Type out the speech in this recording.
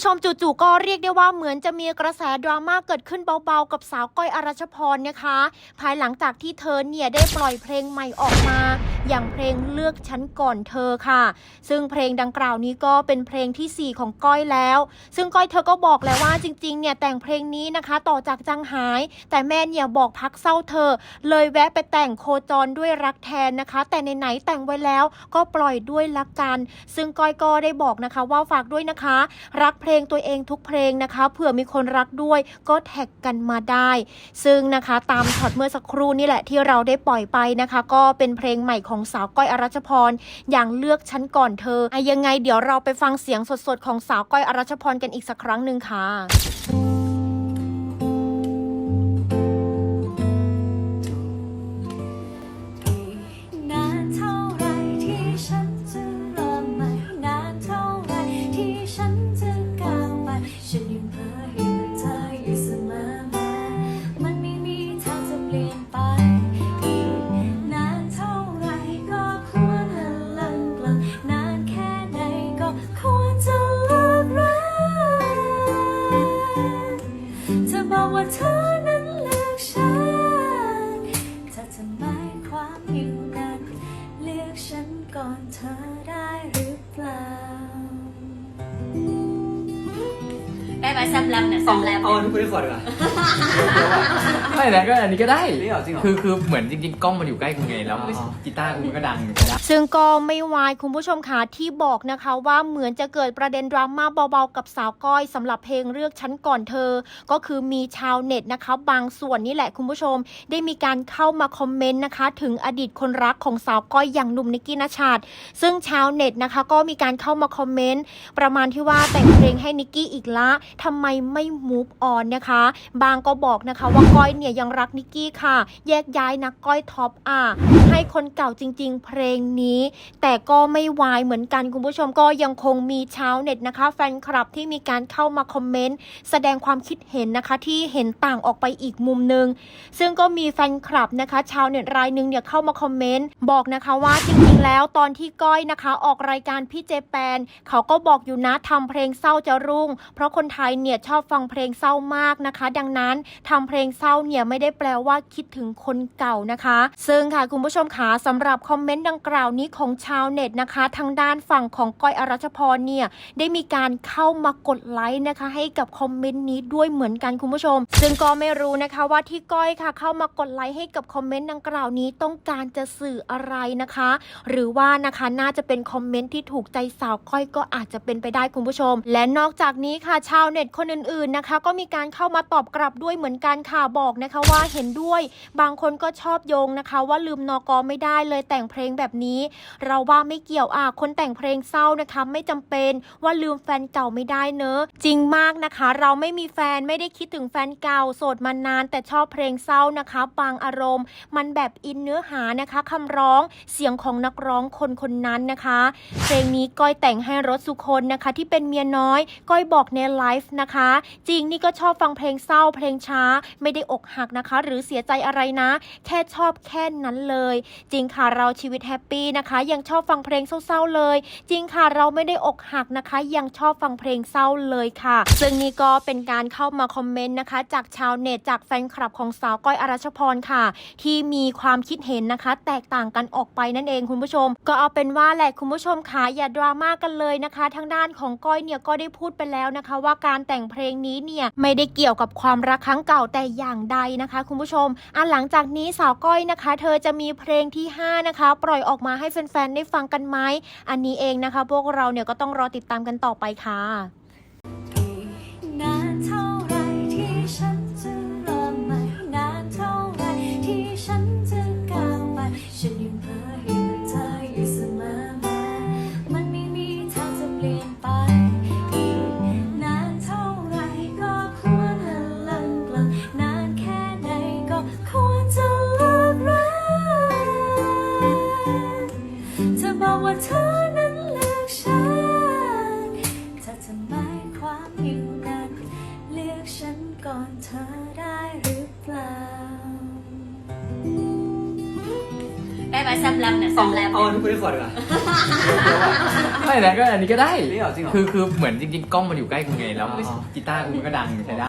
ผู้ชมจู่ๆก็เรียกได้ว่าเหมือนจะมีกระแสดราม่าเกิดขึ้นเบาๆ กับสาวก้อยอรัชพรนะคะ ภายหลังจากที่เธอเนี่ยได้ปล่อยเพลงใหม่ออกมา อย่างเพลงเลือกฉันก่อนเธอค่ะ ซึ่งเพลงดังกล่าวนี้ก็เป็นเพลงทีสี่ 4 ของก้อยแล้ว ซึ่งก้อยเธอก็บอกแล้วว่าจริงๆเนี่ยแต่งเพลงนี้นะคะ ต่อจากจังหาย แต่แม่เนี่ยบอกพักเศร้าเธอ เลยแวะไปแต่งโคจรด้วยรักแทนนะคะ แต่ไหนๆแต่งไว้แล้วก็ปล่อยด้วยละกัน ซึ่งก้อยก็ได้บอกนะคะว่าฝากด้วยนะคะ รักเพลงลงตัวเองทุกเพลงนะคะเผื่อมีคนรักด้วยก็แท็กกันมาได้ ซึ่งนะคะตามช็อตเมื่อสักครู่นี่แหละที่เราได้ปล่อยไปนะคะ ก็เป็นเพลงใหม่ของสาวก้อยอรัชพร อย่างเลือกฉันก่อนเธออะยังไงเดี๋ยวเราไปฟังเสียงสดๆของสาวก้อยอรัชพรกันอีกสักครั้งหนึ่งค่ะ ก่อนเธอได้หรือเปล่า ได้ไหมแซมแลมเนี่ยแซเอามแลมเอาอันนี้พูดได้ก่อนดีกว่า ไม่นะก็อันนี้ก็ได้ นี่เหรอจริงเหรอ คือคือเหมือนจริงๆ กล้องมันอยู่ใกล้กูไงแล้วอ๋อกีตาร์กูมันก็ดังอยู่ก็ได้ ซึ่งก็ไม่วายคุณผู้ชมค่ะที่บอกนะคะว่าเหมือนจะเกิดประเด็นดราม่าเบาๆ กับสาวก้อยสำหรับเพลงเลือกฉันก่อนเธอ ก็คือมีชาวเน็ตนะคะ บางส่วนนี่แหละคุณผู้ชม ได้มีการเข้ามาคอมเมนต์นะคะ ถึงอดีตคนรักของสาวก้อยอย่างหนุ่มนิกกี้นชาติซึ่งชาวเน็ตนะคะ ก็มีการเข้ามาคอมเมนต์ประมาณที่ว่าแต่งเพลงให้นิกกี้อีกละทำไมไม่ move on นะคะ บางก็บอกนะคะว่าก้อยเนี่ยยังรักนิกกี้ค่ะ แยกย้ายนะก้อยท็อปอะให้คนเก่าจริง ๆ เพลงนี้ แต่ก็ไม่วายเหมือนกันคุณผู้ชมก็ยังคงมีชาวเน็ตนะคะ แฟนคลับที่มีการเข้ามาคอมเมนต์แสดงความคิดเห็นนะคะที่เห็นต่างออกไปอีกมุมหนึ่งซึ่งก็มีแฟนคลับนะคะ ชาวเน็ตรายหนึ่งเนี่ยเข้ามาคอมเมนต์บอกนะคะว่าจริงๆ แล้วตอนที่ก้อยนะคะ ออกรายการพี่เจแปน เขาก็บอกอยู่นะทำเพลงเศร้าจะรุ่ง เพราะคนไทยเนี่ยชอบฟังเพลงเศร้ามากนะคะ ดังนั้นทำเพลงเศร้าเนี่ยไม่ได้แปลว่าคิดถึงคนเก่านะคะ ซึ่งค่ะคุณผู้ชมคะสำหรับคอมเมนต์ดังกล่าวนี้ของชาวเน็ตนะคะ ทางด้านฝั่งของก้อยอรัชพรเนี่ยได้มีการเข้ามากดไลค์นะคะ ให้กับคอมเมนต์นี้ด้วยเหมือนกันคุณผู้ชม ซึ่งก็ไม่รู้นะคะว่าที่ก้อยค่ะ เข้ามากดไลค์ให้กับคอมเมนต์ดังกล่าวนี้ต้องการจะสื่ออะไรนะคะ หรือว่านะคะน่าจะเป็นคอมเมนต์ที่ถูกใจสาวก้อยก็อาจจะเป็นไปได้คุณผู้ชม และนอกจากนี้ค่ะชาวเน็ตคนอื่นๆนะคะ ก็มีการเข้ามาตอบกลับด้วยเหมือนกันค่ะบอกนะคะว่าเห็นด้วยบางคนก็ชอบโยงนะคะ ว่าลืมนอกอไม่ได้เลยแต่งเพลงแบบนี้ เราว่าไม่เกี่ยวอะคนแต่งเพลงเศร้านะคะ ไม่จำเป็นว่าลืมแฟนเก่าไม่ได้เนอะจริงมากนะคะ เราไม่มีแฟนไม่ได้คิดถึงแฟนเก่าโสดมานาน แต่ชอบเพลงเศร้านะคะ บางอารมณ์ มันแบบอินเนื้อหานะคะคำร้องเสียงของนักร้องคนคนนั้นนะคะ เพลงนี้ก้อยแต่งให้รถสุคนนะคะ ที่เป็นเมียน้อย ก้อยบอกในไลฟ์นะคะ จริงนี่ก็ชอบฟังเพลงเศร้าเพลงช้า ไม่ได้อกหักนะคะ หรือเสียใจอะไรนะ แค่ชอบแค่นั้นเลย จริงค่ะเราชีวิตแฮปปี้นะคะ ยังชอบฟังเพลงเศร้าๆเลย จริงค่ะเราไม่ได้อกหักนะคะ ยังชอบฟังเพลงเศร้าเลยค่ะ ซึ่งนี่ก็เป็นการเข้ามาคอมเมนต์นะคะ จากชาวเน็ตจากแฟนคลับของสาวก้อยอรัชพรค่ะ ที่มีความคิดเห็นนะคะ แตกต่างกันออกไปนั่นเองคุณผู้ชม ก็เอาเป็นว่าแหละคุณผู้ชมค่ะอย่าดราม่ากันเลยนะคะ ทางด้านของก้อยเนี่ยก็ได้พูดไปแล้วนะคะ ว่าการแต่งเพลงนี้เนี่ยไม่ได้เกี่ยวกับความรักครั้งเก่าแต่อย่างใดนะคะ คุณผู้ชมอะหลังจากนี้สาวก้อยนะคะ เธอจะมีเพลงที่ 5 นะคะ ปล่อยออกมาให้แฟนๆได้ฟังกันไหมอันนี้เองนะคะ พวกเราเนี่ยก็ต้องรอติดตามกันต่อไปค่ะนานเท่าไรที่ฉันจะรอไม่นานเท่าไรที่ฉัน ได้ไหมแซมแลมเนี่ยแซเอามแลมเอาอันนี้พูดได้ก่อนดีกว่า ไม่แต่ก็อันนี้ก็ได้ นี่เหรอจริงเหรอ คือคือเหมือนจริงๆ กล้องมันอยู่ใกล้กูไงแล้ว กีตาร์กูมันก็ดังใช้ได้